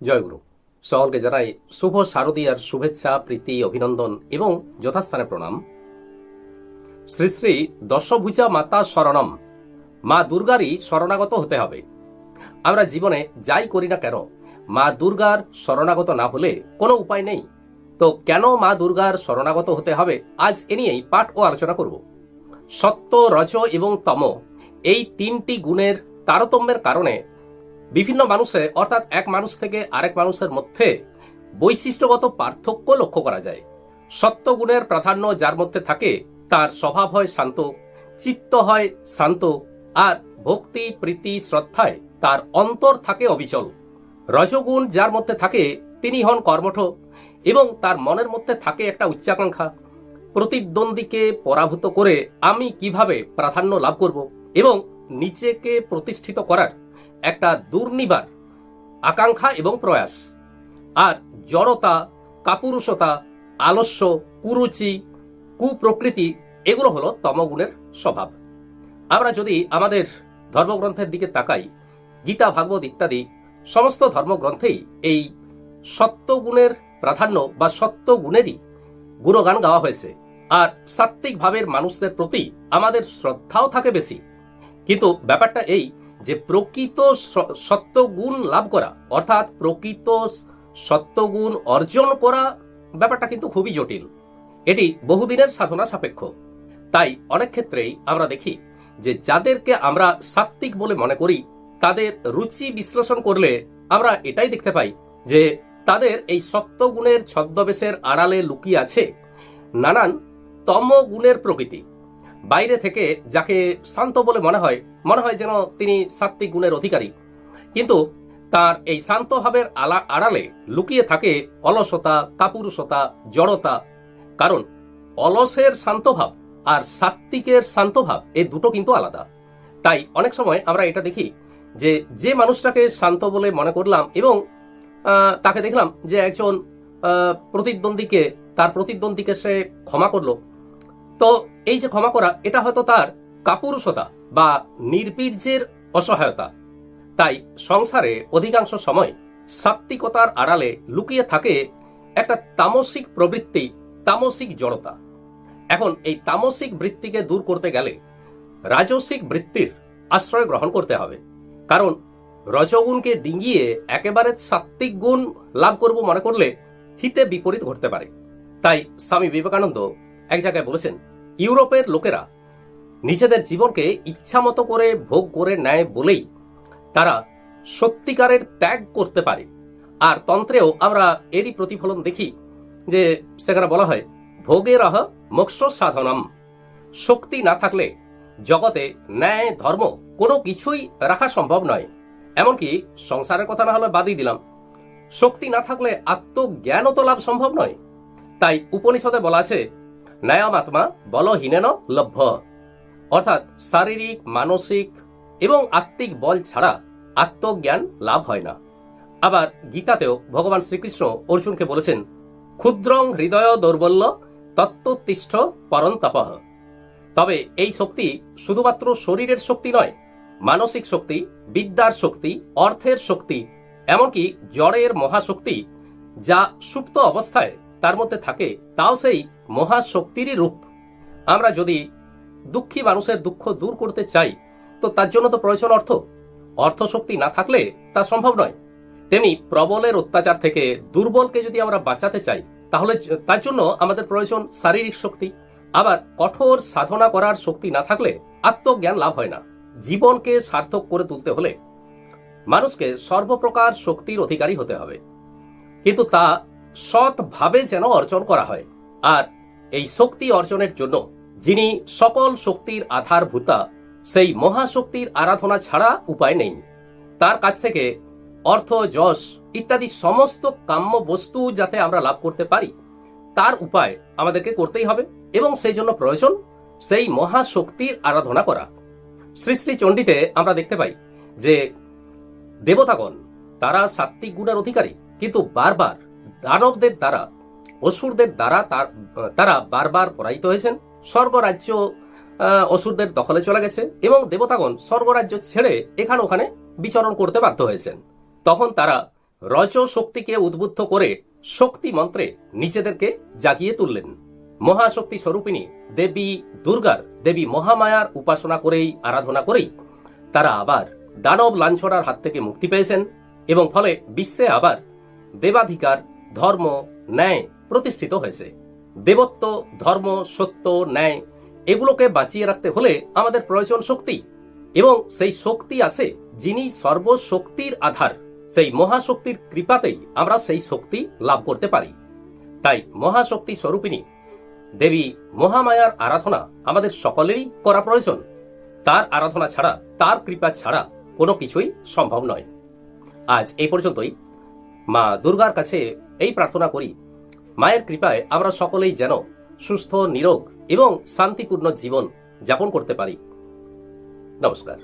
জয়গুরু সকলকে জানাই শুভ শারদীয়ার শুভেচ্ছা, প্রীতি, অভিনন্দন এবং যথাস্থানে প্রণাম। শ্রী শ্রী দশভুজা মাতা শরণম, মা দুর্গারই শরণাগত হতে হবে। আমরা জীবনে যাই করি না কেন, মা দুর্গার শরণাগত না হলে কোনো উপায় নেই। তো কেন মা দুর্গার শরণাগত হতে হবে, আজ এ নিয়েই পাঠ ও আলোচনা করব। সত্য, রজ এবং তম, এই তিনটি গুণের তারতম্যের কারণে বিভিন্ন মানুষে, অর্থাৎ এক মানুষ থেকে আরেক মানুষের মধ্যে বৈশিষ্ট্যগত পার্থক্য লক্ষ্য করা যায়। সত্যগুণের প্রাধান্য যার মধ্যে থাকে, তার স্বভাব হয় শান্ত, চিত্ত হয় শান্ত, আর ভক্তি, প্রীতি, শ্রদ্ধায় তার অন্তর থাকে অবিচল। রজগুণ যার মধ্যে থাকে, তিনি হন কর্মঠ এবং তার মনের মধ্যে থাকে একটা উচ্চাকাঙ্ক্ষা। প্রতিদ্বন্দ্বীকে পরাভূত করে আমি কীভাবে প্রাধান্য লাভ করব এবং নিজেকে প্রতিষ্ঠিত করার একটা দুর্নিবার, আকাঙ্ক্ষা এবং প্রয়াস। আর জড়তা, কাপুরুষতা, আলস্য, কুরুচি, কুপ্রকৃতি, এগুলো হলো তমগুণের স্বভাব। আমরা যদি আমাদের ধর্মগ্রন্থের দিকে তাকাই, গীতা, ভাগবত ইত্যাদি, সমস্ত ধর্মগ্রন্থেই এই সত্যগুণের প্রাধান্য বা সত্যগুণেরই গুণগান গাওয়া হয়েছে। আর সাত্ত্বিক ভাবের মানুষদের প্রতি আমাদের শ্রদ্ধাও থাকে বেশি। কিন্তু ব্যাপারটা এই যে প্রকৃত সত্যগুণ লাভ করা, অর্থাৎ প্রকৃত সত্যগুণ অর্জন করা ব্যাপারটা কিন্তু খুবই জটিল। এটি বহুদিনের সাধনা সাপেক্ষ। তাই অনেক ক্ষেত্রেই আমরা দেখি যে যাদেরকে আমরা সাত্ত্বিক বলে মনে করি, তাদের রুচি বিশ্লেষণ করলে আমরা এটাই দেখতে পাই যে তাদের এই সত্যগুণের ছদ্মবেশের আড়ালে লুকিয়ে আছে নানান তম গুণের প্রকৃতি। বাইরে থেকে যাকে শান্ত বলে মনে হয় মনে হয় যেন তিনি সাত্ত্বিক গুণের অধিকারী। কিন্তু তার এই শান্ত ভাবের আলা আড়ালে লুকিয়ে থাকে অলসতা, কাপুরুষতা, জড়তা। কারণ অলসের শান্তভাব আর সাত্ত্বিকের শান্তভাব এই দুটো কিন্তু আলাদা। তাই অনেক সময় আমরা এটা দেখি যে যে মানুষটাকে শান্ত বলে মনে করলাম এবং তাকে দেখলাম যে একজন প্রতিদ্বন্দ্বীকে, তার প্রতিদ্বন্দ্বীকে সে ক্ষমা করল। তো এই যে ক্ষমা করা, এটা হয়তো তার কাপুরুষতা বা নির্বীর্যের অসহায়তা। তাই সংসারে অধিকাংশ সময় সাত্ত্বিকতার আড়ালে লুকিয়ে থাকে একটা তামসিক প্রবৃত্তি, তামসিক জড়তা। এখন এই তামসিক বৃত্তিকে দূর করতে গেলে রাজসিক বৃত্তির আশ্রয় গ্রহণ করতে হবে। কারণ রজগুণকে ডিঙ্গিয়ে একেবারে সাত্ত্বিক গুণ লাভ করব মনে করলে হিতে বিপরীত ঘটতে পারে। তাই স্বামী বিবেকানন্দ এক জায়গায় বলেছেন ইউরোপের লোকেরা নিজেদের জীবনকে ইচ্ছামতো করে ভোগ করে নেয় বলেই তারা সত্যিকারের ত্যাগ করতে পারে। আর তন্ত্রেও আমরা এরই প্রতিফলন দেখি যে সেখানে বলা হয় ভোগের আহ মোক্ষ সাধনম। শক্তি না থাকলে জগতে ন্যায়, ধর্ম কোনো কিছুই রাখা সম্ভব নয়। এমনকি সংসারের কথা না হলে বাদই দিলাম। শক্তি না থাকলে আত্মজ্ঞানও তো লাভ সম্ভব নয়। তাই উপনিষদে বলা আছে ন্যায়ম আত্মা বলহীনেন লভ্য। অর্থাৎ শারীরিক, মানসিক এবং আত্মিক বল ছাড়া আত্মজ্ঞান লাভ হয় না। আবার গীতাতেও ভগবান শ্রীকৃষ্ণ অর্জুনকে বলেছেন, ক্ষুদ্রং হৃদয় দৌর্বল্য তত্ত্বতিষ্ঠ পরন্তপঃ। তবে এই শক্তি শুধুমাত্র শরীরের শক্তি নয়, মানসিক শক্তি, বিদ্যার শক্তি, অর্থের শক্তি, এমনকি জড়ের মহাশক্তি যা সুপ্ত অবস্থায় তার মধ্যে থাকে, তাও সেই মহাশক্তিরই রূপ। আমরা যদি দুঃখী মানুষের দুঃখ দূর করতে চাই, তো তার জন্য তো প্রয়োজন অর্থ। অর্থ শক্তি না থাকলে তা সম্ভব নয়। তেমনি প্রবলের অত্যাচার থেকে দুর্বলকে যদি আমরা বাঁচাতে চাই, তাহলে তার জন্য আমাদের প্রয়োজন শারীরিক শক্তি। আবার কঠোর সাধনা করার শক্তি না থাকলে আত্মজ্ঞান লাভ হয় না। জীবনকে সার্থক করে তুলতে হলে মানুষকে সর্বপ্রকার শক্তির অধিকারী হতে হবে। কিন্তু তা সৎভাবে যেন অর্জন করা হয়। আর এই শক্তি অর্জনের জন্য যিনি সকল শক্তির আধারভূতা, সেই মহাশক্তির আরাধনা ছাড়া উপায় নেই। তার কাছ থেকে অর্থ, যশ ইত্যাদি সমস্ত কাম্য বস্তু যাতে আমরা লাভ করতে পারি, তার উপায় আমাদেরকে করতেই হবে এবং সেই জন্য প্রয়োজন সেই মহাশক্তির আরাধনা করা। শ্রী শ্রী চণ্ডীতে আমরা দেখতে পাই যে দেবতাগণ, তারা সাত্বিক গুণের অধিকারী, কিন্তু বারবার দানবদের দ্বারা, অসুরদের দ্বারা তার- বারবার পরাজিত হয়েছেন। স্বর্গরাজ্য অসুরদের দখলে চলে গেছে এবং দেবতাগণ স্বর্গরাজ্য ছেড়ে এখানে ওখানে বিচরণ করতে বাধ্য হয়েছেন। তখন তারা রজ শক্তিকে উদ্বুদ্ধ করে শক্তি মন্ত্রে নিজেদেরকে জাগিয়ে তুললেন। মহাশক্তি স্বরূপিণী দেবী দুর্গার দেবী মহামায়ার উপাসনা করেই, আরাধনা করেই তারা আবার দানব লাঞ্ছনার হাত থেকে মুক্তি পেয়েছেন এবং ফলে বিশ্বে আবার দেবাধিকার ধর্ম, ন্যায় প্রতিষ্ঠিত হয়েছে। দেবত্ব, ধর্ম, সত্য, ন্যায় এগুলোকে বাঁচিয়ে রাখতে হলে আমাদের প্রয়োজন শক্তি। এবং সেই শক্তি আছে যিনি সর্বশক্তির আধার। সেই মহাশক্তির কৃপাতেই আমরা সেই শক্তি লাভ করতে পারি। তাই মহাশক্তি স্বরূপিনী দেবী মহামায়ার আরাধনা আমাদের সকলেরই করা প্রয়োজন। তার আরাধনা ছাড়া, তার কৃপা ছাড়া কোনো কিছুই সম্ভব নয়। আজ এই পর্যন্তই। মা দুর্গার কাছে এই প্রার্থনা করি, মায়ের কৃপায় আমরা সকলেই যেন সুস্থ, নিরোগ এবং শান্তিপূর্ণ জীবন যাপন করতে পারি। নমস্কার।